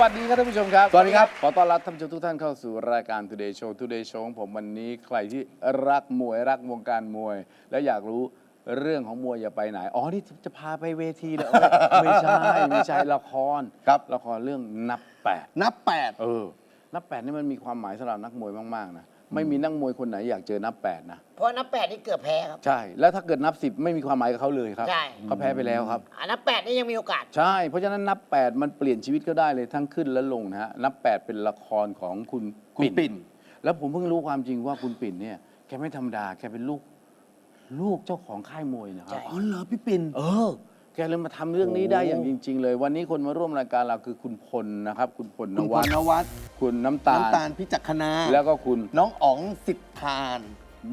วัสดีครับท่านผู้ชมครับ สวัสดีครับ ขอต้อนรับท่านผู้ชมทุกท่านเข้าสู่รายการ Today Show Today Show ของผมวันนี้ใครที่รักมวยรักวงการมวย และอยากรู้เรื่องของมวยอย่าไปไหน อ๋อ นี่จะพาไปเวทีเลยไม่ใช่ ไม่ใช่ละครครับ ละครเรื่องนับแปดนับแปดเออ นับแปดนี่มันมีความหมายสำหรับนักมวยมาก ๆ นะ ไม่มีนักมวยคนไหนอยากเจอนับแปดนะ เพราะนับแปดนี่เกือบแพ้ครับ ใช่ แล้วถ้าเกิดนับสิบไม่มีความหมายกับเขาเลยครับใช่ เขาแพ้ไปแล้วครับ อ่านับแปดนี่ยังมีโอกาส ใช่ เพราะฉะนั้นนับ 8 มันเปลี่ยนชีวิตก็ได้เลยทั้งขึ้นและลงนะฮะ นับ 8 เป็นละครของคุณคุณปิ่น แล้วผมเพิ่งรู้ความจริงว่าคุณปิ่นเนี่ยแกไม่ธรรมดาแกเป็นลูก ลูกเจ้าของค่ายมวยนะครัใช่บอ๋อเหรอพี่ปิ่น เออ แกเลยมาทำเรื่องนี้ได้อย่างจริง ๆ เลย วันนี้คนมาร่วมรายการเราคือคุณพลนะครับ คุณพลนคุณพวัลฒน์นวัฒน์คุณน้ำตาล น้ำตาลพิจักคณาแล้วก็คุณ น้องอ๋องสิทธาน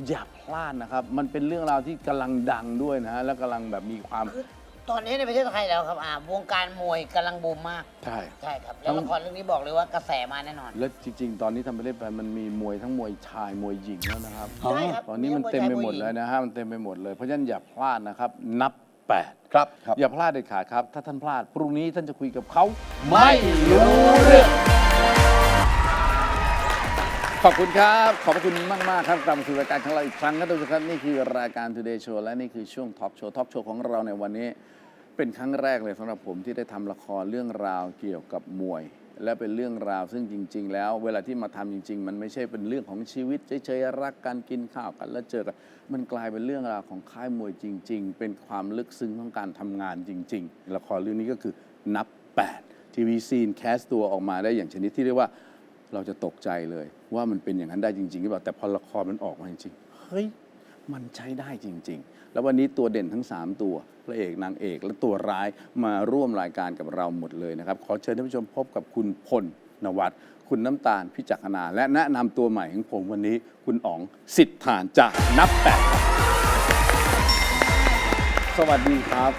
อย่าพลาดนะครับ มันเป็นเรื่องราวที่กำลังดังด้วยนะฮะ แล้วกำลังแบบมีความคือตอนนี้ในประเทศไทยแล้วครับอ่าวงการมวยกำลังบูมมาก ใช่ ใช่ครับ แล้วละครเรื่องนี้บอกเลยว่ากระแสมาแน่นอน แล้วจริง ๆ ตอนนี้ทำไปเล่นไปมันมีมวยทั้งมวยชายมวยหญิงแล้วนะครับ ใช่ครับตอนนี้มันเต็มไปหมดเลยนะฮะ มันเต็มไปหมดเลย เพราะฉะนั้นอย่าพลาดนะครับ นับ 8ครับครับ อย่าพลาดเด็ดขาดครับ ถ้าท่านพลาดพรุ่งนี้ท่านจะคุยกับเขาไม่รู้เรื่องขอบคุณครับ ขอบพระคุณมากๆครับกลับมาสู่รายการของเราอีกครั้งครับทุกท่านครับนี่คือรายการ Today Show และนี่คือช่วง Talk Show Talk Show ของเราในวันนี้ เป็นครั้งแรกเลยสำหรับผมที่ได้ทำละครเรื่องราวเกี่ยวกับมวย และเป็นเรื่องราวซึ่งจริง ๆ แล้ว เวลาที่มาทำจริง ๆ มันไม่ใช่เป็นเรื่องของชีวิตเฉยๆรักกันกินข้าวกัน แล้วเจอกันมันกลายเป็นเรื่องราวของค่ายมวยจริง ๆ เป็นความลึกซึ้งของการทำงานจริง ๆ ละครเรื่องนี้ก็คือนับ8ทีวีซีนแคสตัวออกมาได้อย่างชนิดที่เรียกว่าเราจะตกใจเลย ว่ามันเป็นอย่างนั้นได้จริงๆหรือเปล่าแต่พอละครมันออกมาจริงๆเฮ้ยมันใช้ได้จริง ๆ แล้ววันนี้ตัวเด่นทั้ง 3 ตัวพระเอกนางเอกและตัวร้ายมาร่วมรายการกับเราหมดเลยนะครับ ขอเชิญท่านผู้ชมพบกับคุณพลนวัตคุณน้ำตาลพิจักนา และแนะนำตัวใหม่ของผมวันนี้คุณอ๋องสิทธานจากนับแปดครับสวัสดีครับ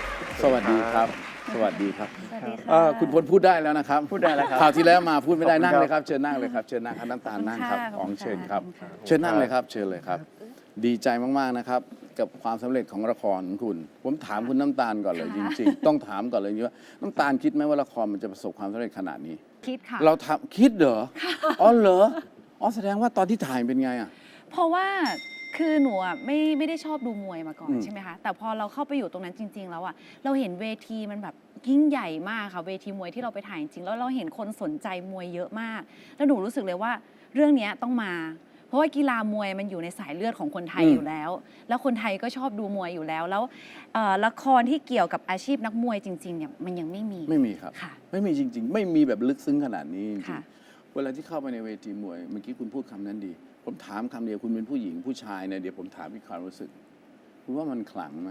สวัสดีครับ สวัสดีครับสวัสดีค่ะ เอ่อคุณพลพูดได้แล้วนะครับพูดได้แล้วครับคราวที่แล้วมาพูดไม่ได้ขอบคุณนั่งครับเลยครับ เชิญนั่งเลยครับเชิญนั่งครับน้ำตาลนั่งครับขอบคุณค่ะอ๋องเชิญครับ ขอบคุณค่ะ เชิญนั่งเลยครับ เชิญเลยครับ ดีใจมากๆนะครับ กับความสำเร็จของละครของคุณ ผมถามคุณน้ำตาลก่อนเลยจริงๆ ต้องถามก่อนเลยว่าน้ำตาลคิดไหมว่าละครมันจะประสบความสำเร็จขนาดนี้ คิดค่ะ เราทำคิดเหรออ๋อเหรออ๋อแสดงว่าตอนที่ถ่ายเป็นไงอะ เพราะว่าคือหนูอะไม่ไม่ได้ชอบดูมวยมาก่อนอืม ใช่ไหมคะแต่พอเราเข้าไปอยู่ตรงนั้นจริง ๆ แล้วอะเราเห็นเวทีมันแบบยิ่งใหญ่มากค่ะเวทีมวยที่เราไปถ่ายจริงๆแล้วเราเห็นคนสนใจมวยเยอะมาก แล้วหนูรู้สึกเลยว่าเรื่องเนี้ยต้องมา เพราะว่ากีฬามวยมันอยู่ในสายเลือดของคนไทยอืม อยู่แล้ว แล้วคนไทยก็ชอบดูมวยอยู่แล้ว แล้วเอ่อละครที่เกี่ยวกับอาชีพนักมวยจริงๆเนี่ยมันยังไม่มีไม่มีครับ ค่ะ ไม่มีจริง ๆ ไม่มีแบบลึกซึ้งขนาดนี้จริงค่ะๆเวลาที่เข้าไปในเวทีมวยเมื่อกี้คุณพูดคำนั้นดี ผมถามคำเดียวคุณเป็นผู้หญิงผู้ชายเนี่ยเดี๋ยวผมถามอีกความรู้สึก คุณว่ามันขลังไหม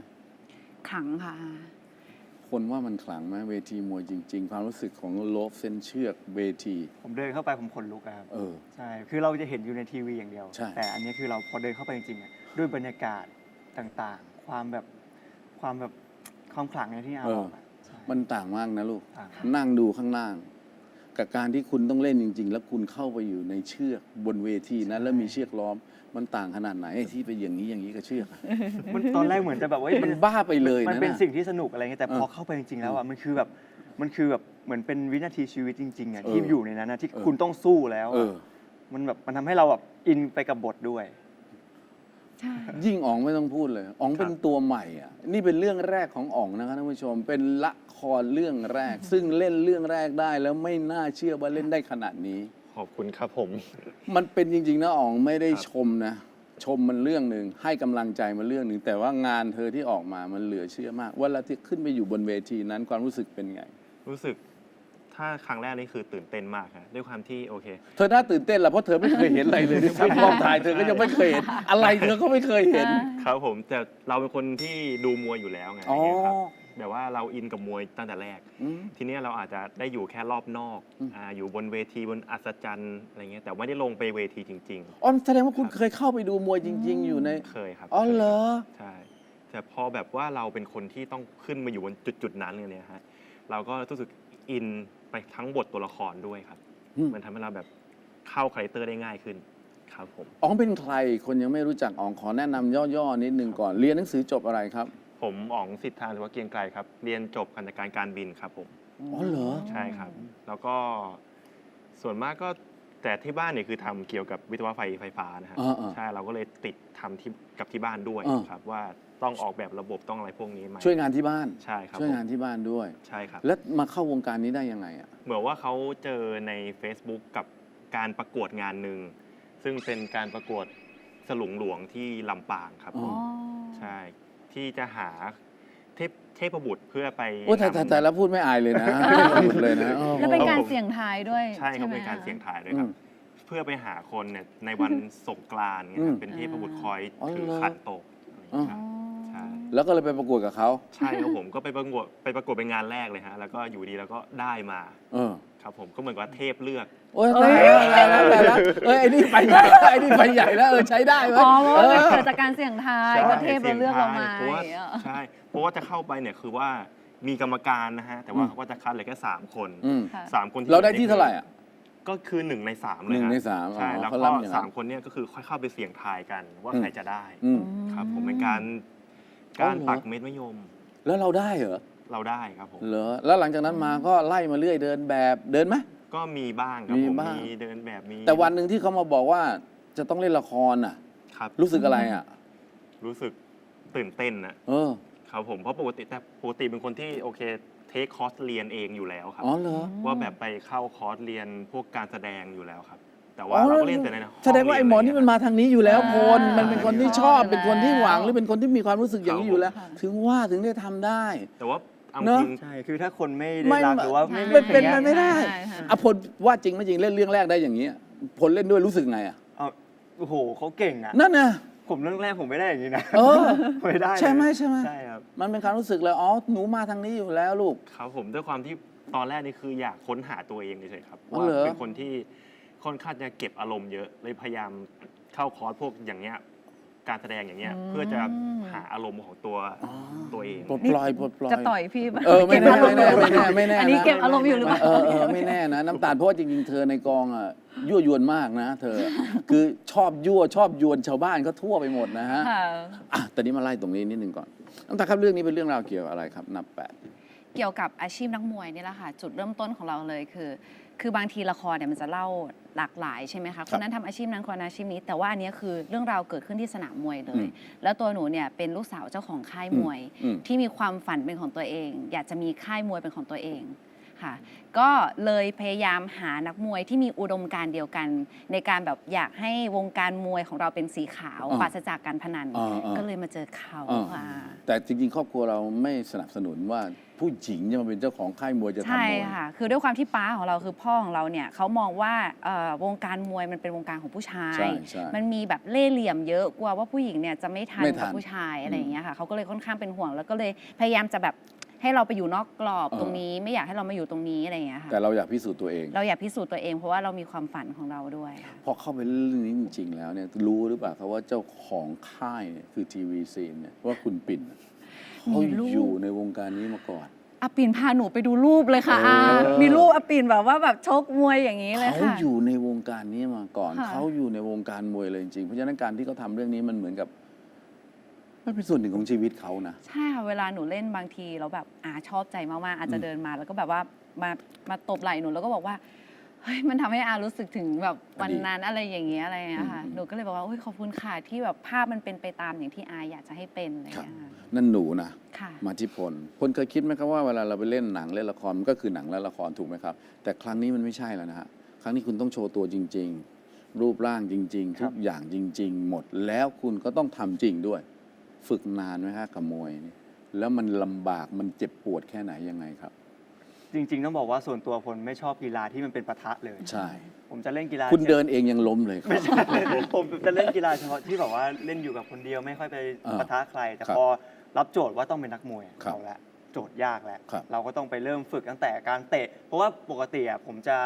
ขลังค่ะ คนว่ามันขลังไหมเวทีมวยจริง ๆ ความรู้สึกของโลฟเส้นเชือกเวที ผมเดินเข้าไปผมขนลุกอะครับเออ ใช่คือเราจะเห็นอยู่ในทีวีอย่างเดียว ใช่ แต่อันนี้คือเราพอเดินเข้าไปจริงๆอะด้วยบรรยากาศต่างๆ ความแบบความแบบความขลังในที่อาบอกอะใช่ มันต่างมากนะลูก ต่างนั่งดูข้างล่าง กับการที่คุณต้องเล่นจริง ๆ แล้วคุณเข้าไปอยู่ในเชือกบนเวทีนั้นแล้วมีเชือกล้อมมันต่างขนาดไหนไอ้ที่ไปอย่างนี้อย่างนี้กับเชือกอะ มันตอนแรกเหมือนจะแบบว่าเฮ้ยมันบ้าไปเลยมันนะเป็นน่ะสิ่งที่สนุกอะไรเงี้ยแต่พอเออเข้าไปจริงๆแล้วอะมันคือแบบมันคือแบบเหมือนเป็นวินาทีชีวิตจริงๆอะเออที่อยู่ในนั้นนะที่เออ คุณต้องสู้แล้วเออะอ มันแบบมันทำให้เราแบบอินไปกับบทด้วย ใช่ ยิ่งอ๋องไม่ต้องพูดเลยอ๋องเป็นตัวใหม่อะนี่เป็นเรื่องแรกของอ๋องนะครับท่านผู้ชมเป็นละค รเรื่องแรก ซึ่งเล่นเรื่องแรกได้แล้วไม่น่าเชื่อว่าเล่นได้ขนาดนี้ ขอบคุณครับผม มันเป็นจริงๆนะอ๋องไม่ได้ครับชมนะ ชมมันเรื่องหนึ่งให้กำลังใจมันเรื่องหนึ่งแต่ว่างานเธอที่ออกมามันเหลือเชื่อมากเวลาที่ขึ้นไปอยู่บนเวทีนั้นความรู้สึกเป็นไง รู้สึกถ้าครั้งแรกนี่คือตื่นเต้นมากครับด้วยความที่โอเค เธอน่าตื่นเต้นละเพราะเธอไม่เคยเห็นอะไรเลยด้วยซ้ำกองถ่ายเธอก็ยังไม่เคยเห็นอะไรเธอก็ไม่เคยเห็น ครับผมแต่เราเป็นคนที่ดูมวยอยู่แล้วไงอ๋ออะไรเงี้ยครับ แบบว่าเราอินกับมวยตั้งแต่แรก อืม ทีเนี้ยเราอาจจะได้อยู่แค่รอบนอกอืมอ่าอยู่บนเวทีบนอัศจรรย์อะไรเงี้ยแต่ไม่ได้ลงไปเวทีจริง อ๋อแสดงว่าคุณเคยเข้าไปดูมวยจริง ๆ อยู่ใน ๆ เคยครับอ๋อเหรอ ใช่แต่พอแบบว่าเราเป็นคนที่ต้องขึ้นมาอยู่บนจุดๆนั้นเลยเนี่ยฮะเราก็รู้สึกอินไปทั้งบทตัวละครด้วยครับ อืม มันทำให้เราแบบเข้าคาแรคเตอร์ได้ง่ายขึ้นครับผม อ๋องเป็นใครคนยังไม่รู้จักอ๋องขอแนะนำย่อๆนิดนึงก่อน เรียนหนังสือจบอะไรครับ ผมอ๋องสิทธาหรือว่าเกรียงไกรครับ เรียนจบการจัดการการบินครับผมออ๋อเหรอ ใช่ครับ แล้วก็ส่วนมากก็แต่ที่บ้านเนี่ยคือทำเกี่ยวกับวิศวะไฟไฟฟ้านะฮะอ่าๆใช่เราก็เลยติดทำที่กับที่บ้านด้วยอ่า ครับ ว่าต้องออกแบบระบบต้องอะไรพวกนี้ไหมช่วยงานที่บ้าน ใช่ครับช่วยผมงานที่บ้านด้วย ใช่ครับ แล้วมาเข้าวงการนี้ได้ยังไงอะ เหมือนว่าเขาเจอใน Facebook กับการประกวดงานหนึ่ง ซึ่งเป็นการประกวดสลุงหลวงที่ลำปางครับผอ๋มอใช่ ที่จะหาเทพเทพบุตรเพื่อไปโอ้แต่แต่นำแต่แล้วพูดไม่อายเลยนะไม่หลุดเลยนะโอ้โห แล้วเป็นการเสี่ยงทายด้วยใช่ครับไหมเป็นการคะเสี่ยงทายด้วยครับ อืมเพื่อไปหาคนเนี่ยในวันสงกรานต์เนี่ยคอืรัมบเป็นเทพบุตรคอยอ๋อถือเหรอขันโตกอะไรอย่างเงี้ยครับใช่ แล้วก็เลยไปประกวดกับเขาใช่ครับผมก็ไปประกวดไปประกวดเป็นงานแรกเลยฮะแล้วก็อยู่ดีแล้วก็ได้มาเออครับผมก็เหมือนกับว่าเทพเลือก โอ้ยตายแล้วตายแล้วตายแล้วเอ้ยไอ้นี่ไปใหญ่แล้วไอ้นี่ไปใหญ่แล้วเออใช้ได้ไหมอ๋อเพราะว่าเออเกิดจากการเสี่ยงทายใช่ก็เทพเราเลือกเรามาเพราะว่าอย่างเงี้ย ใช่ เพราะว่าจะเข้าไปเนี่ยคือว่ามีกรรมการนะฮะ แต่ว่าอืม เขาก็จะคัดเหลือแค่สามคนอืมค่ะ สามคนที่เราได้ที่เท่าไหร่อะ ก็คือหนึ่งในสามเลยหนึ่งฮะในสามใช่อ๋อแล้วเขาก็รับอย่างนั้น สามคนเนี่ยก็คือค่อยเข้าไปเสี่ยงทายกันว่าอืมใครจะได้ อืม ครับผมเป็นการ การอ๋อเหรอปักเม็ดมะยมแล้วเราได้เหรอเราได้ครับผมเหรอแล้วหลังจากนั้นมาก็ไล่มาเรื่อยเดินแบบเดินไหม ก็มีบ้างครับมีผมบ้าง มีเดินแบบมีแต่วันหนึ่งที่เขามาบอกว่าจะต้องเล่นละครอะ ครับรู้สึกอะไรอะ รู้สึกตื่นเต้นนะเออครับผมเพราะปกติแต่ปกติเป็นคนที่โอเคเทคคอร์สเรียนเองอยู่แล้วครับ อ๋อเหรอ ว่าแบบไปเข้าคอร์สเรียนพวกการแสดงอยู่แล้วครับ แต่ว่าอ๋อเราก็เล่นแต่ในห้องแสดงว่าไอ้หมอนี่มันมาทางนี้อยู่แล้วอ่าพลมันเป็นคนที่ชอบชอบอยู่เป็นคนที่หวังแล้วหรือเป็นคนที่มีความรู้สึกอย่างนี้อยู่แล้วค่ะถึงว่าถึงได้ทำได้ แต่ว่าเอาเนอะจริง ใช่ คือถ้าคนไม่ไม่ได้รักหรือว่าใช่ไม่มันเป็นอย่างไปงี้ยไม่ได้ใช่ใช่อะพลว่าจริงไม่จริงเล่นเรื่องแรกได้อย่างนี้ยพลเล่นด้วยรู้สึกไงอะเอาโอ้โหเขาเก่งอะนั่นน่ะผมเรื่องแรกผมไม่ได้อย่างนี้นะเออไม่ได้เลยใช่ไหมใช่ไหมใช่ครับมันเป็นความรู้สึกเลยอ๋อหนูมาทางนี้อยู่แล้วลูกครับผมด้วยความที่ตอนแรกนี่คืออยากค้นหาตัวเองเฉยๆครับอ๋อว่าเหรอเป็นคนที่ ค่อนข้างจะเก็บอารมณ์เยอะเลยพยายามเข้าคอร์สพวกอย่างเงี้ยการแสดงอย่างเงี้ยอืมเพื่อจะหาอารมณ์ของตัวตัวเอง ปลดปล่อยปลดปล่อยจะต่อยพี่ปะเออไม่แน่เก็บอารไม่ณ์แน่อยู่ไม่แน่ไม่แน่อันนี้นะเก็บอารมณ์อยู่หรือเปล่าเออเออไม่แน่นะ น้ำตาลเพราะว่าจริงๆเธอในกองอะยั่วยวนมากนะ เธอ คือชอบยั่วชอบยวนชาวบ้านก็ทั่วไปหมดนะฮะค่ะอะตอนนี้มาไล่ตรงนี้นิดนึงก่อนน้ำตาลครับเรื่องนี้เป็นเรื่องราวเกี่ยวกับอะไรครับ นับแปดเกี่ยวกับอาชีพนักมวยนี่แหละค่ะ จุดเริ่มต้นของเราเลยคือคือบางทีละครเนี่ยมันจะเล่าหลากหลายใช่ไหมคะคนนั้นทำอาชีพนั้นคนนั้นอาชีพนี้ แต่ว่าอันเนี้ยคือเรื่องราวเกิดขึ้นที่สนามมวยเลอืยมแล้วตัวหนูเนี่ยเป็นลูกสาวเจ้าของค่ายมวยอืมที่มีความฝันเป็นของตัวเอง อยากจะมีค่ายมวยเป็นของตัวเอง ค่ะ ก็เลยพยายามหานักมวยที่มีอุดมการณ์เดียวกัน ในการแบบอยากให้วงการมวยของเราเป็นสีขาวอ่าปราศจากการพนัน อ่าอ่า ก็เลยมาเจอเขาอ่าค่ะแต่จริงๆ ครอบครัวเราไม่สนับสนุนว่าผู้หญิงจะมาเป็นเจ้าของค่ายมวยจะทำใช่มวย ค่ะ คือด้วยความที่ป้าของเราคือพ่อของเราเนี่ยเขามองว่าเอ่อวงการมวยมันเป็นวงการของผู้ชาย ใช่ใช่มันมีแบบเล่ห์เหลี่ยมเยอะกลัวว่าผู้หญิงเนี่ยจะไม่ทันไม่ทันกับผู้ชายอะไรอย่างเงี้ยค่ะเขาก็เลยค่อนข้างเป็นห่วง แล้วก็เลยพยายามจะแบบ ให้เราไปอยู่นอกกรอบเออตรงนี้ไม่อยากให้เรามาอยู่ตรงนี้อะไรอย่างเงี้ยค่ะแต่เราอยากพิสูจน์ตัวเอง เราอยากพิสูจน์ตัวเองเพราะว่าเรามีความฝันของเราด้วยค่ะพอเข้าไปเรื่องนี้จริง ๆ แล้วเนี่ยรู้หรือเปล่าครับว่าเจ้าของค่ายเนี่ยคือทีวีซีนเนี่ยว่าคุณปิ่นเขามีลูกอยู่ในวงการนี้มาก่อนอาปิ่นพาหนูไปดูรูปเลยค่ะอาเออมีรูปอาปิ่นแบบว่าแบบชกมวยอย่างนี้เลยเขาค่ะอยู่ในวงการนี้มาก่อนค่ะเขาอยู่ในวงการมวยเลยจริงๆเพราะฉะนั้นการที่เขาทำเรื่องนี้มันเหมือนกับ มันเป็นส่วนหนึ่งของชีวิตเขานะ ใช่ค่ะเวลาหนูเล่นบางทีแล้วแบบอาชอบใจมากๆอาจจะเดินมา แล้วก็แบบว่ามามาตบไหล่หนูแล้วก็บอกว่าเฮ้ยมันทำให้อารู้สึกถึงแบบวันนั้นอะไรอย่างเงี้ยอะไรอย่างเงี้ยค่ะอืม หนูก็เลยบอกว่าโอ้ยขอบคุณค่ะที่แบบภาพมันเป็นไปตามอย่างที่อาอยากจะให้เป็นอะไรอย่างเงี้ยค่ะนั่นหนูนะ ค่ะ มาที่พลพลเคยคิดไหมครับว่าเวลาเราไปเล่นหนังเล่นละครมันก็คือหนังและละครถูกไหมครับ แต่ครั้งนี้มันไม่ใช่แล้วนะฮะครั้งนี้คุณต้องโชว์ตัวจริง ๆ รูปร่างจริงๆครัทุบกอย่างจริง ๆ หมดแล้วคุณก็ต้องทำจริงด้วย ฝึกนานไหมครับกับมวยนี่แล้วมันลำบากมันเจ็บปวดแค่ไหนยังไงครับ จริง ๆ ต้องบอกว่าส่วนตัวพลไม่ชอบกีฬาที่มันเป็นปะทะเลย ใช่ ผมจะเล่นกีฬาคุณเดินเองยังล้มเลยครับ ไม่ใช่ผมจะเล่นกีฬาเฉพาะที่แบบว่าเล่นอยู่กับคนเดียวไม่ค่อยไปอ่าปะทะใคร แต่ครับพอรับโจทย์ว่าต้องเป็นนักมวยครับ เอาละ โจทย์ยากแล้ว ครับเราก็ต้องไปเริ่มฝึกตั้งแต่การเตะ เพราะว่าปกติอะผมจะ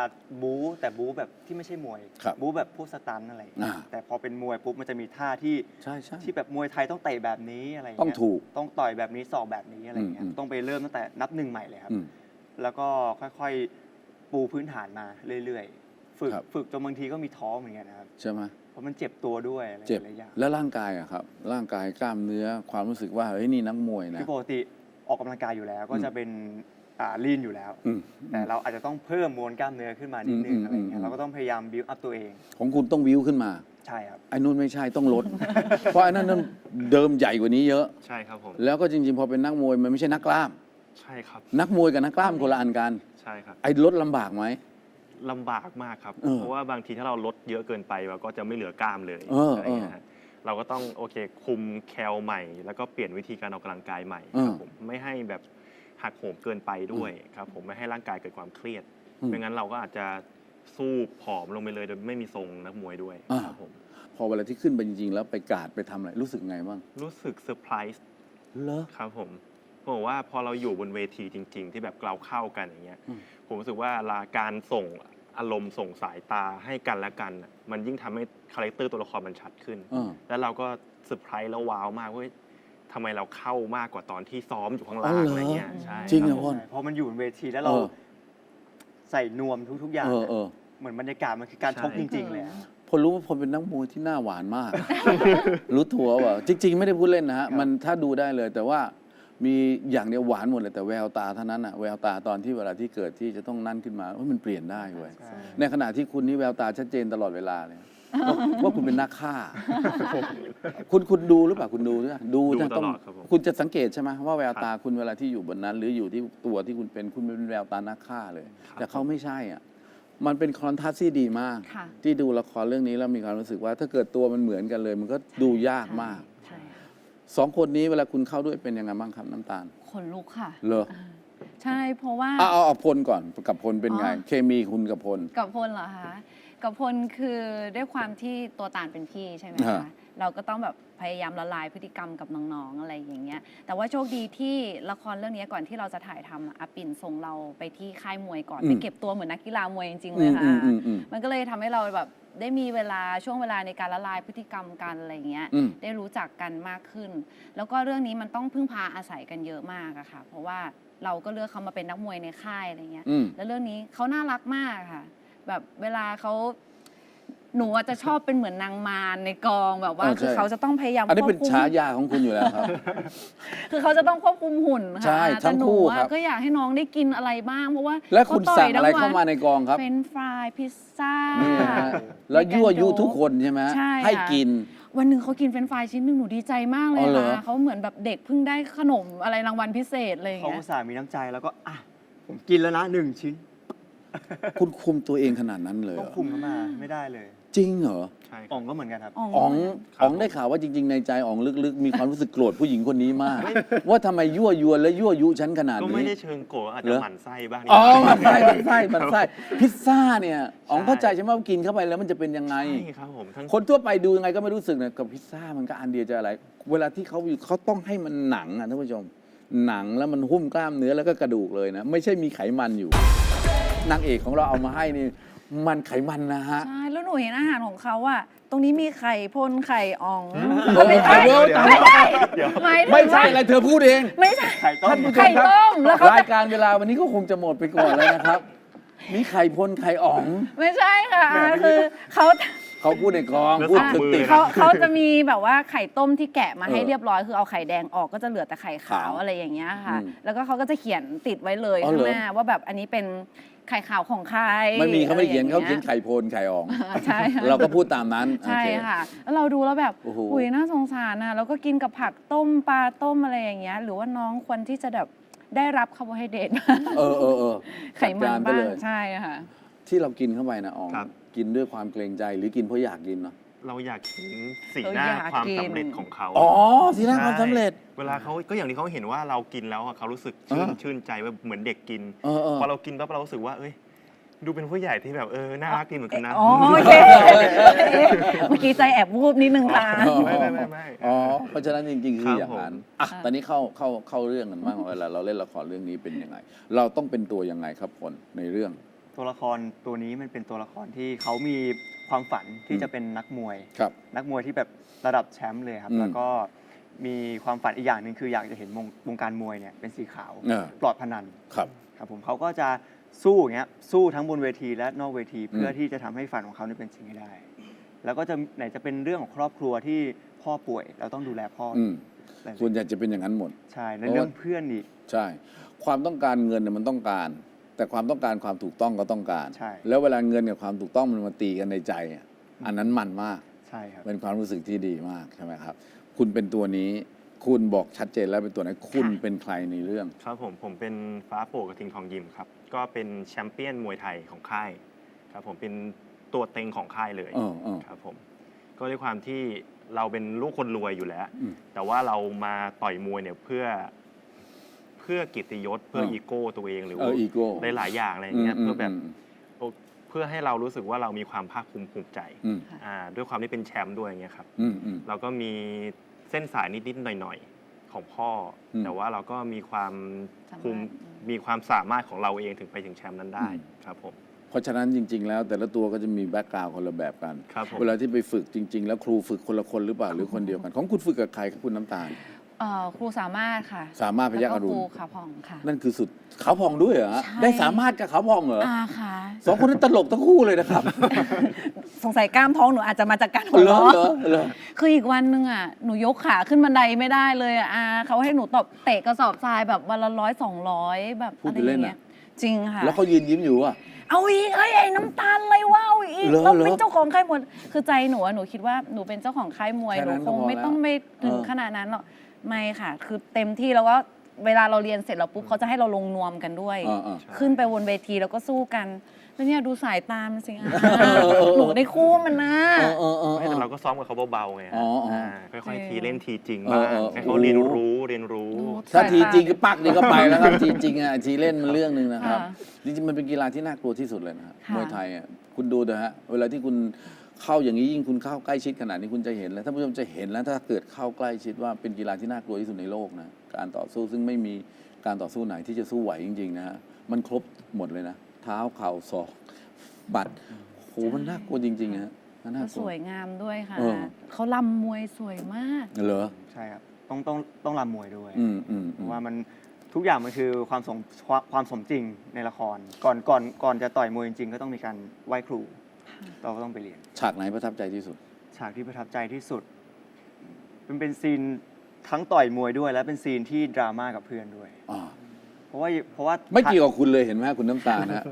บู๊แต่บู๊แบบที่ไม่ใช่มวยครับบู๊แบบพวกสตันอะไรอย่างเงี้ยอ่า แต่พอเป็นมวยปุ๊บมันจะมีท่าที่ ใช่ใช่ ที่แบบมวยไทยต้องเตะแบบนี้อะไรอย่างต้องเงี้ยถูกต้องต่อยแบบนี้สอกแบบนี้อะไรอย่างเงี้อืยมอืม ต้องไปเริ่มตั้งแต่นับหนึ่งใหม่เลยครับ อืม แล้วก็ค่อยๆปูพื้นฐานมาเรื่อยๆ ฝึกครับ ฝึกจนบางทีก็มีท้อเหมือนกันนะครับ ใช่ไหมเพราะมันเจ็บตัวด้วยอะไรเจ็บหลายอย่างแล้วร่างกายอะครับ ร่างกายกล้ามเนื้อความรู้สึกว่าเฮ้ยนี่นักมวยนะ คือปกติ ออกกำลังกายอยู่แล้ว ก็อืมจะเป็นอ่าลีนอยู่แล้วอืมแต่เราอาจจะต้องเพิ่มมวลกล้ามเนื้อขึ้นมานิดนึงอืมอะไรเงี้อืยมเราก็ต้องพยายามบิวอัพตัวเอง ของคุณต้องวิวขึ้นมาใช่ครับไอ้นู่นไม่ใช่ต้องลด เพราะไอ้นั่นนั่นเดิมใหญ่กว่านี้เยอะใช่ครับผมแล้วก็จริงๆ พอเป็นนักมวยมันไม่ใช่นักกล้าม ใช่ครับ นักมวยกับนักกล้ามคนละอันกันใช่ครับไอ้ลดลำบากไหมลำบากมากครับเออเพราะว่าบางทีถ้าเราลดเยอะเกินไปเราก็จะไม่เหลือกล้ามเลยเอออะไรเงี้ยฮะ เราก็ต้องโอเคคุมแคลใหม่ แล้วก็เปลี่ยนวิธีการออกกำลังกายใหม่ครับเออผมไม่ให้แบบหักโหมเกินไปด้วยครับผมไม่ให้ร่างกายเกิดความเครียดอืมไม่งั้นเราก็อาจจะสู้ผอมลงไปเลยโดยไม่มีทรงนักมวยด้วยอ่าครับผมพอเวลาที่ขึ้นไปจริงๆ แล้วไปกาดไปทำอะไรรู้สึกไงบ้าง รู้สึกเซอร์ไพรส์เหรอครับผมบอกว่าพอเราอยู่บนเวทีจริง ๆ ที่แบบเราเข้ากันอย่างเงี้ยอืมผมรู้สึกว่าลาการส่ง อารมณ์ส่งสายตาให้กันและกันน่ะมันยิ่งทำให้คาแรคเตอร์ตัวละครมันชัดขึ้นเออแล้วเราก็เซอร์ไพรส์แล้วว้าวมากว่าเฮ้ยทำไมเราเข้ามากกว่าตอนที่ซ้อมอยู่ข้างล่าอ๋งอเหรอออะไรเงี้ยใช่จริงคเหรบอพ่นใช่เพราะมันอยู่บนเวทีแล้วเราเออ ใส่นวมทุก ๆ อย่างเออเออเหมือนบรรยากาศมันคือการใช่ชกจริง ๆ เลยอะพอรู้ว่าพลเป็นนักมวยที่หน้าหวานมาก รู้ตัวว่าจริง ๆ ไม่ได้พูดเล่นนะฮะครับมันถ้าดูได้เลย แต่ว่า มีอย่างเดียวหวานหมดเลยแต่แววตาเท่านั้นอะแววตาตอนที่เวลาที่เกิดที่จะต้องนั่นขึ้นมาว่ามันเปลี่ยนได้เว้ยใช่ในขณะที่คุณนี่แววตาชัดเจนตลอดเวลาเลย ว่าว่าคุณเป็นนักฆ่า คุณคุณดูหรือเปล่าคุณดูหรือเปล่าดูดูนะตต้องลอดครับผม คุณจะสังเกตใช่ไหมว่าแววตาคุณเวลาที่อยู่บนนั้น หรืออยู่ที่ตัวที่คุณเป็นคุณเป็นแววตานักฆ่าเลยครับแต่เขาไม่ใช่อะมันเป็นคอนทราสต์ที่ดีมาก ค่ะ ที่ดูละครเรื่องนี้แล้วมีความรู้สึกว่า ถ้าเกิดตัวมันเหมือนกันเลย มันก็ดูยากมาก ใช่ค่ะ สองคนนี้เวลาคุณเข้าด้วยเป็นยังไงบ้างครับน้ำตาล ขนลุกค่ะเลอใช่เพราะว่า เอาเอาเอาพลก่อนกับพลเป็นไง อ๋อ เคมีคุณกับพล กับพลเหรอคะกับพลคือด้วยความที่ตัวตาลเป็นพี่ใช่ไหมฮะ คะ เราก็ต้องแบบพยายามละลายพฤติกรรมกับน้องๆอะไรอย่างเงี้ย แต่ว่าโชคดีที่ละครเรื่องนี้ก่อนที่เราจะถ่ายทำอะอาปิ่นส่งเราไปที่ค่ายมวยก่อน อืมไปเก็บตัวเหมือนนักกีฬามวยจริงๆอืเลยมค่ะอืมอืมอืม มันก็เลยทำให้เราแบบได้มีเวลาช่วงเวลาในการละลายพฤติกรรมกันอะไรอย่างเงี้ย อืม ได้รู้จักกันมากขึ้น แล้วก็เรื่องนี้มันต้องพึ่งพาอาศัยกันเยอะมากอะค่ะ เพราะว่าเราก็เลือกเขามาเป็นนักมวยในค่ายอะไรเงี้ย อืม แล้วเรื่องนี้เขาน่ารักมากค่ะ แบบเวลาเขา หนูอาจจะชอบเป็นเหมือนนางมารในกองแบบว่าเออใช่คือเขาจะต้องพยายามอันนี้ควเป็บนคุม ฉายาของคุณอยู่แล้วครับ คือเขาจะต้องควบคุมหุ่นค่ะใช่ทั้แต่งหนูคู่อะครับ ก็อยากให้น้องได้กินอะไรบ้าง เพราะว่าและคุณขต่ยสั่งอะไรทั้เข้ามาในกองครับเฟรนช์ฟรายพิซซ่า นี่ฮะแล้วยั่วยุทุกคนใช่ไหมใช่ให้ค่ะกิน วันหนึ่งเขากินเฟรนช์ฟรายชิ้นหนึ่งหนูดีใจมากเลอ๋ยอเหรอ ค่ะเขาเหมือนแบบเด็กเพิ่งได้ขนมอะไรรางวัลพิเศษอะไรอย่างเขาเงี้อุยตส่าห์มีน้ำใจแล้วก็ อะ ผมกินแล้วนะหนึ่งชิ้น คุณคุมตัวเองขนาดนั้นเลยเหต้รองอคุมเข้ามาไม่ได้เลย จริงเหรอใช่คอ่รัอบงก็เหมือนกันครับ อ๋องอ๋องครับอ๋องได้ข่าวว่าจริง ๆ ในใจอ๋องลึกๆ มีความรู้สึกโกรธผู้หญิงคนนี้มาก ว่าทำไมยั่วยวนและยั่วยุฉันขนาดก็ไม่นี้ ได้เชิงโกรธอาจเหรจะอ หมั่นไส้บ้างอ๋อนิมัดนหน่ไส้อยมันไส้มันไส้พิซซ่าเนี่ยอ๋องเข้าใจใช่ไหมว่ากินเข้าไปแล้วมันจะเป็นยังไง ใช่ครับผมทั้ง คนทั่วไปดูยังไงก็ไม่รู้สึกนะกับพิซซ่ามันก็อันเดียวจะอะไร เวลาที่เขาอยู่เขาต้องให้มันหนังอะท่านผู้ชม หนังแล้วมันหุ้มกล้ามเนื้อแล้วก็กระดูกเลยนะ ไม่ใช่มีไขมันอยู่นางเอกของเราเอามาให้นี่ มันไขมันนะฮะ ใช่ แล้วหนูเห็นอาหารของเขาอะตรงนี้มีไข่พ่นไข่อ่องเออไม่ใช่เดี๋ยวเดี๋ยว ไม่ใช่หมายถึงไม่ใช่ว่าอะไรเธอพูดเอง ไม่ใช่ ไข่ต้มไข่ต้มแล้วเขาราจะยการเวลาวันนี้ก็คงจะหมดไปก่อนแล้วนะครับ มีไข่พลไข่อ๋องไม่ใช่ค่ะ คือเขาเขาพูดในกองแล้วพูดสองตึกมือติดนะเขาเขาจะมีแบบว่าไข่ต้มที่แกะมาให้เออเรียบร้อย คือเอาไข่แดงออกก็จะเหลือแต่ไข่ขาวขาวอะไรอย่างเงี้ยค่ะ อืมแล้วก็เขาก็จะเขียนติดไว้เลยอ๋อข้างเหรอ หน้าว่าแบบอันนี้เป็น ไข่ขาวของใครไม่มีเขาไม่เขียนอะรเขาองเขียนงี้ไข่พลไข่อ๋อง ใช่ค่ะเราก็พูดตามนั้นใช่โอเคค่ะแล้วเราดูแล้วแบบโอ้โหยน่าสงสารนะแล้วก็กินกับผักต้มปลาต้มอะไรอย่างเงี้ย หรือว่าน้องควรที่จะแบบได้รับคาร์โบไฮเดรตบ้างเออเออเออไขมัจัดนกรไปบ้าเลงยใช่ค่ะ ที่เรากินเข้าไปนะอ๋องครับ กินด้วยความเกรงใจหรือกินเพราะอยากกินเนาะ เราอยากเห็นสีเราหน้าอยากความกิน สำเร็จของเขาอ๋อทีแรกความใช่สำเร็จเวลาเขาก็อย่างที่เขาเห็นว่าเรากินแล้วอะเขารู้สึกชื่นเออชื่นใจว่าเหมือนเด็กกินเออเออ พอเรากินปั๊บเรารู้สึกว่า เอ้ย ดูเป็นผู้ใหญ่ที่แบบเออน่ารักดีเหมือนกันนะอ๋อโอเคเมื่อกี้ใจแอบวูบนิดนึงค่ะ ไม่ไม่ไม่ไม่ อ๋อเพราะฉะนั้นจริงๆคคืรัอบอย่างนั้นอะผมตอนนี้เข้าเข้าเข้าเรื่องกันบ้างเวลาเราเล่นละครเรื่องนี้เป็นยังไง เราต้องเป็นตัวยังไงครับพลในเรื่อง ตัวละครตัวนี้มันเป็นตัวละครที่เขามี ความฝันที่อืมจะเป็นนักมวย ครับ นักมวยที่แบบระดับแชมป์เลยครับ อืมแล้วก็มีความฝันอีกอย่างหนึ่งคืออยากจะเห็นวงวงการมวยเนี่ยเป็นสีขาวเออปลอดพนันครับ ครับผมเขาก็จะสู้อย่างเงี้ยสู้ทั้งบนเวทีและนอกเวทีเพื่ออมที่จะทำให้ฝันของเขาเนี่ยเป็นจริงให้ได้ แล้วก็จะไหนจะเป็นเรื่องของครอบครัวที่พ่อป่วยเราต้องดูแลพ่อออืมหลายๆส่วนใหญ่จะเป็นอย่างนั้นหมด ใช่ในเพราะว่าเรื่องเพื่อนอีก ใช่ ความต้องการเงินเนี่ยมันต้องการ แต่ความต้องการความถูกต้องก็ต้องการ ใช่ แล้วเวลาเงินกับความถูกต้องมันมาตีกันในใจอะอันนั้นมันมาก ใช่ครับ เป็นความรู้สึกที่ดีมากใช่ไหมครับ คุณเป็นตัวนี้ คุณบอกชัดเจนแล้วเป็นตัวไหนคุณเป็นใครในเรื่อง ครับผมผมเป็นฟ้าโปกระทิงทองยิมครับ ก็เป็นแชมเปี้ยนมวยไทยของค่ายครับผมเป็นตัวเต็งของค่ายเลยเออเออ ครับผมก็ด้วยความที่เราเป็นลูกคนรวยอยู่แล้ว อืม แต่ว่าเรามาต่อยมวยเนี่ยเพื่อเพื่อเกียรติยศเพื่อเอออีอีโก้ตัวเองหรือเอออีโก้ได้หลายอย่างอะไรอย่างเงี้ยอืมเพื่อแบบอืมเพื่อให้เรารู้สึกว่าเรามีความภาคภูมิภูมิใจอืมอ่าด้วยความที่เป็นแชมป์ด้วยอย่างเงี้ยครับอืมอืมเราก็มีเส้นสายนิดๆหน่อยๆของพ่ออมแต่ว่าเราก็มีความสามารถภูมิอืมมีความสามารถของเราเองถึงไปถึงแชมป์นั้นได้อืมครับผมเพราะฉะนั้นจริง ๆ แล้ว แต่ละตัวก็จะมีแบ็กกราวคนละแบบกันครับผมเวลาที่ไปฝึกจริง ๆ แล้วครูฝึกคนละคนหรือเปล่าหรือคนเดียวกัน ของคุณฝึกกับใครครับคุณน้ำตาล เอ่อครูสามารถค่ะสามารถพยักอรุแล้วณครูขาผ่องค่ะ นั่นคือสุดเขาพองด้วยเหรอฮะใช่ ได้สามารถกับเขาพองเหรออ่าค่ะ สองคนนั้นตลกทั้งคู่เลยนะครับ สงสัยกล้ามท้องหนูอาจจะมาจากการหัวเหรอเราะเหรอเหรอ คืออีกวันหนึงอะหนูยกขาขึ้นบันไดไม่ได้เลยอะอาเขาให้หนูตบเตะกระสอบทรายแบบวันละร้อยสองร้อยแบบพูดอะไรไปอเล่นย่างน่ะเงี้ยจริงค่ะ แล้วเขายืนยิ้มอยู่อะ เอาอีกเอ้ยไอ้น้ำตาลอะไรวะเอาอีกเหรอเราเหรอเป็นเจ้าของค่ายมวยคือใจหนูอะหนูคิดว่าหนูเป็นเจ้าของค่ายมวยแค่หนูนั้นคก็งพอไม่ต้องแล้วไปถึงเออขนาดนั้นหรอก ไม่ค่ะ คือเต็มที่แล้วก็เวลาเราเรียนเสร็จแล้วปุ๊บเขาจะให้เราลงนวมกันด้วย อ่าอ่า ขึ้นไปบนเวทีแล้วก็สู้กันแล้วเนี่ยดูสายตามนสิอะหนูได้คู่มันนะ เออเออเออ ไม่แต่เราก็ซ้อมกับเขาเบาๆไงฮะอ๋ออ๋ออ่าค่อยๆทีเล่นทีจริงเอบ้าองเออ ให้เขาเรียนรู้เรียนรู้ดูถ้าทีจริงก็สยตปักนี่ก็ไปแล้วครับ ทีจริงอะทีเล่นมันเรื่องหนึ่งนะครับค่ะจริงๆมันเป็นกีฬาที่น่า กลัวที่สุดเลยนะครับค่ะ มวยไทยอะคุณดูเถอะฮะเวลาที่คุณ เข้าอย่างนี้ยิ่งคุณเข้าใกล้ชิดขนาดนี้คุณจะเห็นแล้วท่านผู้ชมจะเห็นแล้วถ้าเกิดเข้าใกล้ชิดว่าเป็นกีฬาที่น่ากลัวที่สุดในโลกนะการต่อสู้ซึ่งไม่มีการต่อสู้ไหนที่จะสู้ไหวจริงๆนะฮะมันครบหมดเลยนะ เท้าเข่าศอกบัดโหมันน่ากลัวจริงๆฮะมันน่าก็กสลัววยงามด้วยค่ะ เออ เขาลำมวยสวยมาก เหรอใช่ครับ ต้องต้องต้องรำมวยด้วย อืมอืมเพอืม ราะว่ามันทุกอย่างมันคือความสมความความสมจริงในละคร ก่อนก่อนก่อนจะต่อยมวยจริงๆ ก็ต้องมีการไหว้ครู เราก็ต้องไปเรียน ฉากไหนประทับใจที่สุด ฉากที่ประทับใจที่สุด มันเป็นซีนทั้งต่อยมวยด้วย และเป็นซีนที่ดราม่ากับเพื่อนด้วย อ่า เพราะว่าเพราะว่าไม่เกี่ยวกับคุณเลยเห็นไหมคุณน้ำตาลนะฮะ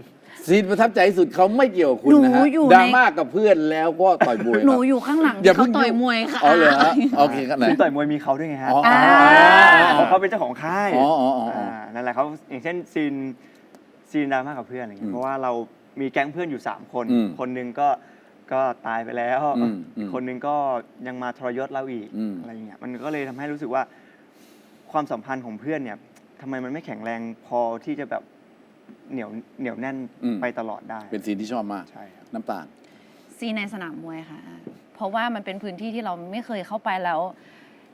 ซีนประทับใจที่สุดเขาไม่เกี่ยวกับคุณนะหนูฮะอยู่ดในราม่ากับเพื่อนแล้วก็ต่อยมวยหนูครับอยู่ข้างหลังอย่าที่เพิ่เขางต่อยมวยค่ะ อ๋อเหรอฮะโอเคครับไหนซีนต่อยมวยมีเขาด้วยไงฮะ อ๋ออ่าเพราะเขาเป็นเจ้าของค่ายอ๋ออ๋ออ๋ออ๋อานั่นแหละเขาอย่างเช่นซีนซีนดราม่ากับเพื่อนอะไรอืเงี้มยเพราะว่าเรา มีแก๊งเพื่อนอยู่ 3 คน อืมคนหนึ่งก็ก็ตายไปแล้วอืมอืมคนหนึ่งก็ยังมาทรยศเราอีกอืม อะไรเงี้ยมันก็เลยทำให้รู้สึกว่า ความสัมพันธ์ของเพื่อนเนี่ยทำไมมันไม่แข็งแรงพอที่จะแบบเหนียวเหนียวแน่นอืม ไปตลอดได้เป็นซีนที่ชอบมาก ใช่ครับ น้ำตาล ซีนในสนามมวยค่ะ เพราะว่ามันเป็นพื้นที่ที่เราไม่เคยเข้าไปแล้ว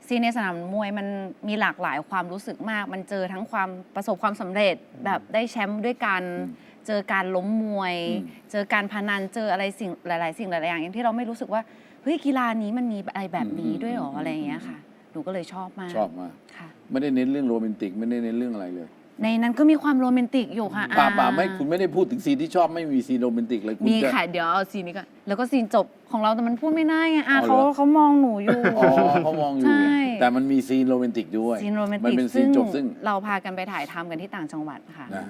ซีนในสนามมวยมันมีหลากหลายความรู้สึกมาก มันเจอทั้งความประสบความสำเร็จแบบได้แชมป์ด้วยกัน อืม เจอการล้มมวยอืมเจอการพนันเจออะไรสิ่งหลาย ๆ สิ่งหลาย ๆ อย่างอย่างที่เราไม่รู้สึกว่าเฮ้ยกีฬานี้มันมีอะไรแบบนี้ด้วยเหรออะไรอย่างเงี้ยค่ะหนูก็เลยชอบมากชอบมากค่ะ ไม่ได้เน้นเรื่องโรแมนติก ไม่ได้เน้นเรื่องอะไรเลย ในนั้นก็มีความโรแมนติกอยู่ค่ะป่าอ่ป่าไม่คุณไม่ได้พูดถึงซีนที่ชอบไม่มีซีนโรแมนติกเลยคุณมีจะค่ะเดี๋ยวเอาซีนนี้ก่อนแล้วก็ซีนจบของเราแต่มันพูดไม่ได้ไงอะอ๋อเหรเขาอเขามองหนูอยู่อ๋อเขามองอยู่ใช่แต่มันมีซีนโรแมนติกด้วยซีนโรแมนมันติกเป็นซีซึ่นงจบซึ่ง เราพากันไปถ่ายทำกันที่ต่างจังหวัดค่ะนะ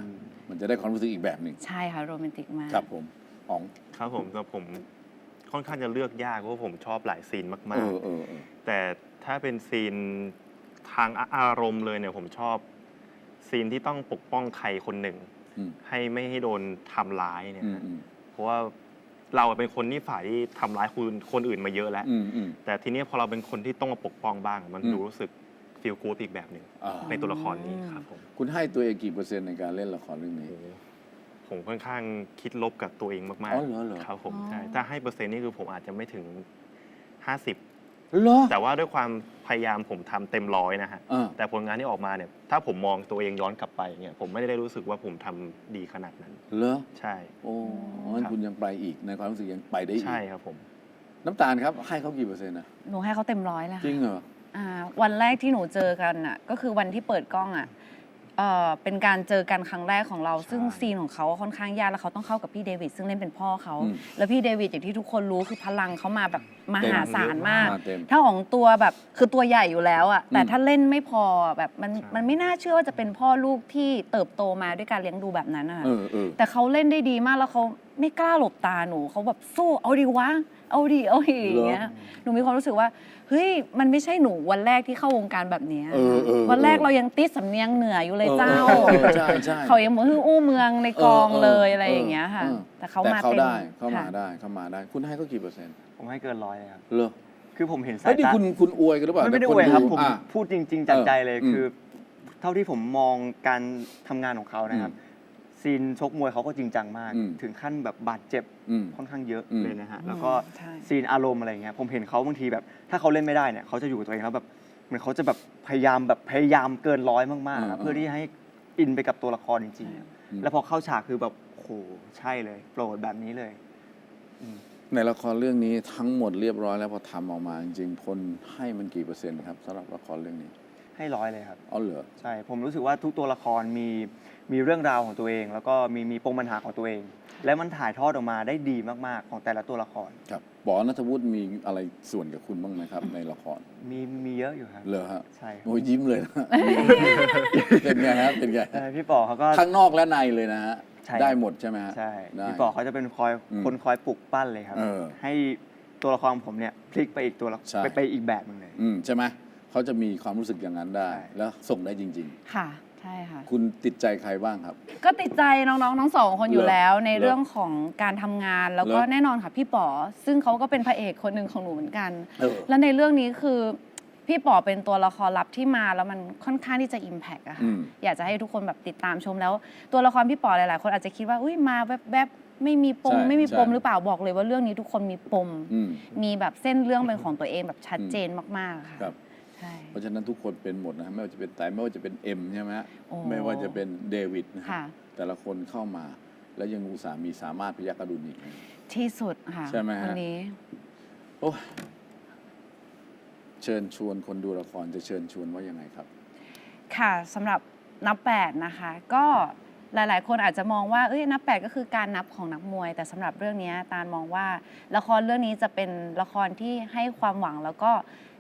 มันจะได้ความรู้สึกอีกแบบหนึ่งใช่ค่ะโรแมนติกมาก ครับผมอ๋องครับผมแต่ผมค่อนข้างจะเลือกยากเพราะผมชอบหลายซีนเอมากอเออเออ ๆ แต่ถ้าเป็นซีนทางอารมณ์เลยเนี่ยผมชอบ ซีนที่ต้องปกป้องใครคนหนึ่ง อืมให้ไม่ให้โดนทำร้ายเนี่ยอืมฮะอืมเพราะว่าเราเป็นคนที่ฝ่ายที่ทำร้ายคนคนอื่นมาเยอะแล้ว อืมอืม แต่ทีนี้พอเราเป็นคนที่ต้องมาปกป้องบ้าง มันอืม ดูรู้สึก ฟีลกู๊ดอีกแบบหนึ่งอ่าในตัวละครนี้ครับผม คุณให้ตัวเองกี่เปอร์เซ็นต์ในการเล่นละครเรื่องนี้โอ้โหผมค่อนข้างคิดลบกับตัวเองมากอ๋อเหรอเหรอ ๆครับผมอ๋อใช่ถ้าให้เปอร์เซ็นต์นี่คือผมอาจจะไม่ถึง 50 เหรอแต่ว่าด้วยความพยายามผมทำเต็มร้อยนะฮะ อ่าแต่ผลงานที่ออกมาเนี่ย ถ้าผมมองตัวเองย้อนกลับไปเนี่ย ผมไม่ได้รู้สึกว่าผมทำดีขนาดนั้น เหรอใช่ โอ้งั้นครับ คุณยังไปอีกในความรู้สึกยังไปได้อีกใช่ครับผม น้ำตาลครับ ให้เขากี่เปอร์เซ็นต์นะหนูให้เขาเต็มร้อยเลยจริค่ะงเหรอ อ่าวันแรกที่หนูเจอกันอะก็คือวันที่เปิดกล้องอะเอ่อเป็นการเจอกันครั้งแรกของเราใช่ซึ่งซีนของเขาค่อนข้างยากแล้วเขาต้องเข้ากับพี่เดวิดซึ่งเล่นเป็นพ่อเขา อืม แล้วพี่เดวิดอย่างที่ทุกคนรู้คือพลังเขามาแบบ มหาศาลมาก เต็ม ถ้าของตัวแบบคือตัวใหญ่อยู่แล้วอะแต่อืมถ้าเล่นไม่พอแบบมันใช่ มันไม่น่าเชื่อว่าจะเป็นพ่อลูกที่เติบโตมาด้วยการเลี้ยงดูแบบนั้นอะเออเออแต่เขาเล่นได้ดีมากแล้วเขาไม่กล้าหลบตาหนูเขาแบบสู้เอาดีวะเอาดีเอาดีอย่างเงี้ยหนูมีความรู้สึกว่าเฮ้ยมันไม่ใช่หนูวันแรกที่เข้าวงการแบบเนี้ยเออเออวันแรกเรายังติดสำเนียงเหนืออยู่เลยเจ้าเออใช่ใช่ เขายังเหมือนฮืออู้เมืองในกองเออเออเลยอะไรอย่างเงี้ยค่ะ เออ แต่เขาแต่มาเขาเต็มได้เขามาค่ะได้เขามาได้ คุณให้เขากี่เปอร์เซ็นต์ผมให้เกินร้อยเลยครับ เหรอคือผมเห็นสาเฮ้ยยนี่ตาคุณคุณอวยกันหรือเปล่าไม่ไม่ได้แต่อวยครับดูผมอะ พูดจริง ๆ จากใจเลยเออ คือ เท่าที่ผมมองการทำงานของเขานะครับ ซีนชกมวยเขาก็จริงจังมาก อืม ถึงขั้นแบบบาดเจ็บอืม ค่อนข้างเยอะอืม เลยนะฮะ แล้วก็ใช่ ซีนอารมณ์อะไรเงี้ยผมเห็นเขาบางทีแบบ ถ้าเขาเล่นไม่ได้เนี่ยเขาจะอยู่กับตัวเองแล้วแบบเหมือนเขาจะแบบพยายามแบบพยายามเกินร้อยมากๆอะเพื่อที่ให้อินไปกับตัวละครจริงๆอะอืมแล้วพอเข้าฉากคือแบบโห ใช่เลย โปรดแบบนี้เลยในละครเรื่องนี้ทั้งหมดเรียบร้อยแล้วพอทำออกมาจริงๆคนให้มันกี่เปอร์เซ็นต์ครับสำหรับละครเรื่องนี้ให้ร้อยเลยครับ อ๋อเหรอใช่ ผมรู้สึกว่าทุกตัวละครมีมีเรื่องราวของตัวเอง แล้วก็มีมีปมปัญหาของตัวเอง และมันถ่ายทอดออกมาได้ดีมาก ๆ ของแต่ละตัวละคร ครับปอนัทวุฒิมีอะไรส่วนกับคุณบ้างไหมครับ ในละครมีมีเยอะอยู่ครับ เหรอฮะใช่ครับโอ้ยยิ้มเลยนะ เป็นไงฮะเป็นไงใช่พี่ป๋อเขาก็ ข้างนอกและในเลยนะฮะ ใช่ได้หมดใช่ไหมฮะใช่ได้ พี่ป๋อเขาจะเป็นคอยอืมคนคอยปลุกปั้นเลยครับ เออให้ตัวละครของผมเนี่ยพลิกไปอีกตัวละใช่ ไปไปอีกแบบหนึงเลย อืมใช่ไหมเขาจะมีความรู้สึกอย่างนั้นได้ ใช่ แล้วส่งได้จริง ค่ะ ใช่ค่ะ ๆ คุณติดใจใครบ้างครับ ก็ติดใจน้องๆทั้งสองคนอยู่เหรอแล้ว ในเหรอเรื่องของการทำงานแล้วก็เหรอ แน่นอนค่ะพี่ป๋อซึ่งเขาก็เป็นพระเอกคนหนึ่งของหนูเหมือนกัน เออ แล้วในเรื่องนี้คือ พี่ป๋อเป็นตัวละครลับที่มาแล้วมันค่อนข้างที่จะอิมแพกอะอืค่ะมอยากจะให้ทุกคนแบบติดตามชมแล้ว ตัวละครพี่ป๋อหลาย ๆ คนอาจจะคิดว่า อุ้ยมาแวบๆ ไม่มีปม ใช่ไม่มีปมใช่ หรือเปล่าบอกเลยว่าเรื่องนี้ทุกคนมีปม อืม มีแบบเส้นเรื่องเป็นของตัวเองแบบชัดเจนมากๆค่ะครับ ใช่ เพราะฉะนั้นทุกคนเป็นหมดนะฮะไม่ว่าจะเป็นไตไม่ว่าจะเป็นเอ็มใช่ไหมฮะโอ้ ไม่ว่าจะเป็นเดวิดนะฮะค่ะ แต่ละคนเข้ามา แล้วยังอุตส่าห์มีสามารถพยักกระดุนอีกนะ ที่สุดค่ะใช่ไหมฮะ คนนี้ โอ้ย เชิญชวนคนดูละครจะเชิญชวนว่ายังไงครับ ค่ะสำหรับนับแปดนะคะ ก็หลายๆ คนอาจจะมองว่าเอ้ยนับแปดก็คือการนับของนักมวย แต่สำหรับเรื่องนี้ตาลมองว่าละครเรื่องนี้จะเป็นละครที่ให้ความหวังแล้วก็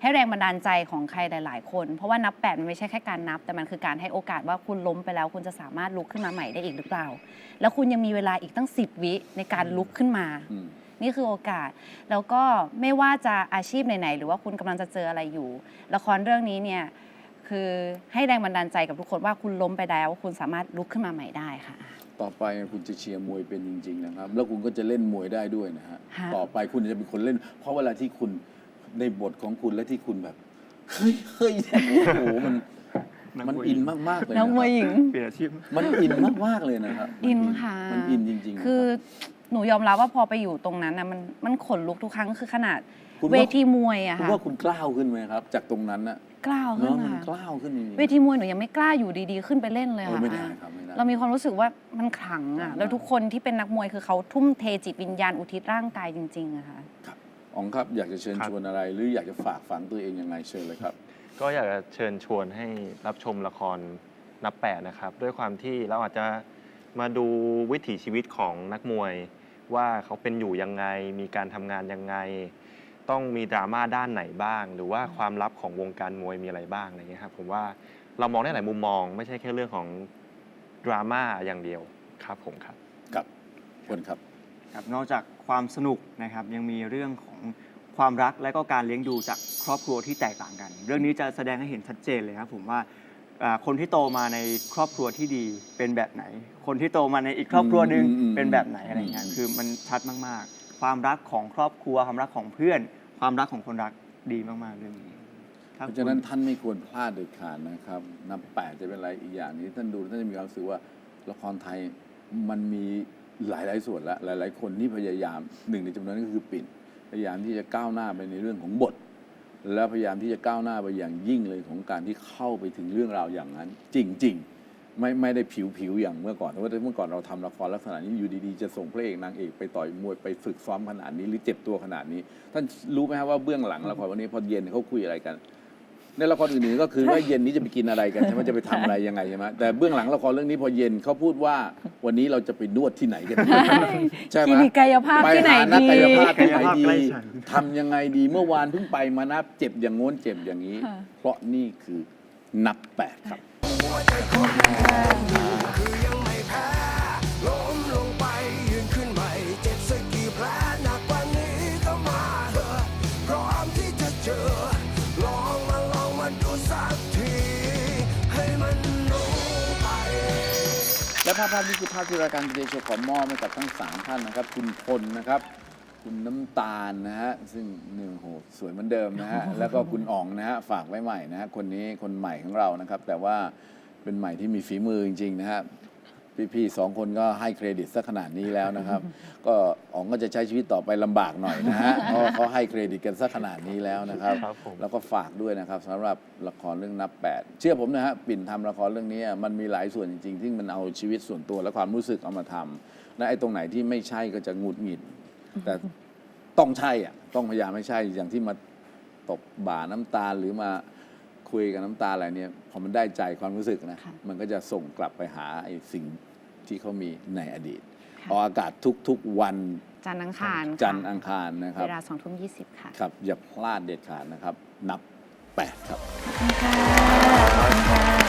ให้แรงบันดาลใจของใครหลาย ๆ คน เพราะว่านับแปดมันไม่ใช่แค่การนับ แต่มันคือการให้โอกาสว่าคุณล้มไปแล้ว คุณจะสามารถลุกขึ้นมาใหม่ได้อีกหรือเปล่า แล้วคุณยังมีเวลาอีกตั้ง 10 วิในการลุกขึ้นมาอืม นี่คือโอกาส แล้วก็ไม่ว่าจะอาชีพไหนๆหรือว่าคุณกำลังจะเจออะไรอยู่ ละครเรื่องนี้เนี่ยคือให้แรงบันดาลใจกับทุกคนว่าคุณล้มไปแล้วคุณสามารถลุกขึ้นมาใหม่ได้ค่ะ ต่อไปคุณจะเชียร์มวยเป็นจริง ๆ นะครับ แล้วคุณก็จะเล่นมวยได้ด้วยนะฮะฮะต่อไปคุณจะเป็นคนเล่น เพราะเวลาที่คุณในบทของคุณและที่คุณแบบเฮ้ยเฮ้ยเนี่ยโอ้โหมันนักมันมวยอินมากๆเลยน้องมวยนะหญิงเปลี่ยนอาชีพมันอินมากๆเลยนะครับ อินค่ะ มันอินจริง ๆ คือรับ หนูยอมรับว่าพอไปอยู่ตรงนั้นนะมันมันขนลุกทุกครั้งคือขนาดคุณว่า เวทีมวยอะคุณค่ะว่าคุณกล้าวขึ้นไหมครับ จากตรงนั้นน่ะกล้าวเนขึ้นอะมันค่ะกล้าวขึ้นจริงๆเวทีมวยหนูยังไม่กล้าอยู่ดีๆ ขึ้นไปเล่นเลยเออค่ะ ไม่ได้ครับไม่ได้ เรามีความรู้สึกว่ามันขลังขลัอะงแล้วทุกคนที่เป็นนักมวยคือเขาทุ่มเทจิตวิญญาณอุทิศร่างกายจริงๆอะค่ะ อ๋องครับอยากจะเชิญครับ ชวนอะไร หรืออยากจะฝากฝังตัวเองยังไงเชิญเลยครับ ก็อยากจะเชิญชวนให้รับชมละครนับแปดนะครับ ด้วยความที่เราอาจจะมาดูวิถีชีวิตของนักมวย ว่าเขาเป็นอยู่ยังไง มีการทำงานยังไง ต้องมีดราม่าด้านไหนบ้าง หรือว่าความลับของวงการมวยมีอะไรบ้างอะไรเงี้ยครับผมว่าเรามองได้หลายมุมมอง ไม่ใช่แค่เรื่องของดราม่าอย่างเดียวครับผมครับกับคนครับ ครับนอกจากความสนุกนะครับยังมีเรื่องของความรักและก็การเลี้ยงดูจากครอบครัวที่แตกต่างกัน เรื่องนี้จะแสดงให้เห็นชัดเจนเลยครับผมว่าอ่า คนที่โตมาในครอบครัวที่ดีเป็นแบบไหน คนที่โตมาในอีกครอบครัวหนึ่งอืมอืมเป็นแบบไหนอะไรเงี้ยอืม คือมันชัดมากๆ ความรักของครอบครัว ความรักของเพื่อน ความรักของคนรักดีมากๆเรื่องนี้เพถ้าราะฉะนั้นท่านไม่ควรพลาดเด็ดขาดนะครับนับแปดจะเป็นอะไรอีกอย่างนี้ท่านดูท่านจะมีความรู้สึกว่าละครไทยมันมีหลาย ๆ ส่วนและหลาย ๆ คนที่พยายามหนึ่งในจำนวนนั้นก็คือปิ่นพยายามที่จะก้าวหน้าไปในเรื่องของบท และพยายามที่จะก้าวหน้าไปอย่างยิ่งเลยของการที่เข้าไปถึงเรื่องราวอย่างนั้น จริง ๆ ไม่ไม่ได้ผิวๆอย่างเมื่อก่อนเพราะว่าเมื่อก่อนเราทำละครลักษณะนี้อยู่ดีๆจะส่งพระเอกนางเอกไปต่อยมวยไปฝึกซ้อมขนาดนี้หรือเจ็บตัวขนาดนี้ ท่านรู้ไหมครับว่าเบื้องหลังละครวันนี้พอเย็นเขาคุยอะไรกัน ในละครอื่นๆก็คือว่าเย็นนี้จะไปกินอะไรกันใช่ไหมจะไปทำอะไรยังไงใช่ไหมแต่เบื้องหลังละครเรื่องนี้พอเย็นเขาพูดว่าวันนี้เราจะไปนวดที่ไหนกันดีใช่ไหคมลินิกกายภาพไปที่ไหนหานักดี กายภาพที่ไหนกายภาพดีใกล้ฉันทำยังไงดีเมื่อวานเพิ่งไปมานับเจ็บอย่างโน้นเจ็บอย่างนี้ ค่ะ เพราะนี่คือนับแปดครับล้ และภาพภาพนี้คือภาพที่รายการเดโชขอมอบให้กับทั้งสามท่านนะครับ คุณพลนะครับ คุณน้ำตาลนะฮะซึ่งหนึ่งโหสวยเหมือนเดิมนะฮะแล้วก็คุณอ๋องนะฮะฝากไว้ใหม่นะฮะคนนี้คนใหม่ของเรานะครับ แต่ว่าเป็นใหม่ที่มีฝีมือจริงๆนะฮะ พี่ๆสองคนก็ให้เครดิตสักขนาดนี้แล้วนะครับ ก็อ๋องก็จะใช้ชีวิตต่อไปลำบากหน่อยนะฮะ เพราะเขาให้เครดิตกันสักขนาดนี้แล้วนะครับ ครับผม แล้วก็ฝากด้วยนะครับสำหรับละครเรื่องนับแปดเชื่อผมนะฮะปิ่นทำละครเรื่องนี้มันมีหลายส่วนจริงๆที่มันเอาชีวิตส่วนตัวและความรู้สึกเอามาทำและไอ้ตรงไหนที่ไม่ใช่ก็จะหงุดหงิด แต่ต้องใช่อะต้องพยายามไม่ใช่อย่างที่มาตบบ่าน้ำตาหรือมา คุยกับน้ำตาอะไรเนี่ยพอมันได้ใจความรู้สึกนะค่ะมันก็จะส่งกลับไปหาไอ้สิ่งที่เขามีในอดีตค่ะออกอากาศทุกๆวันจันทร์อังคารจันทร์อังคารนะครับเวลาสองทุ่มยี่สิบค่ะครับอย่าพลาดเด็ดขาดนะครับ นับแปดครับขอบคุณค่ะ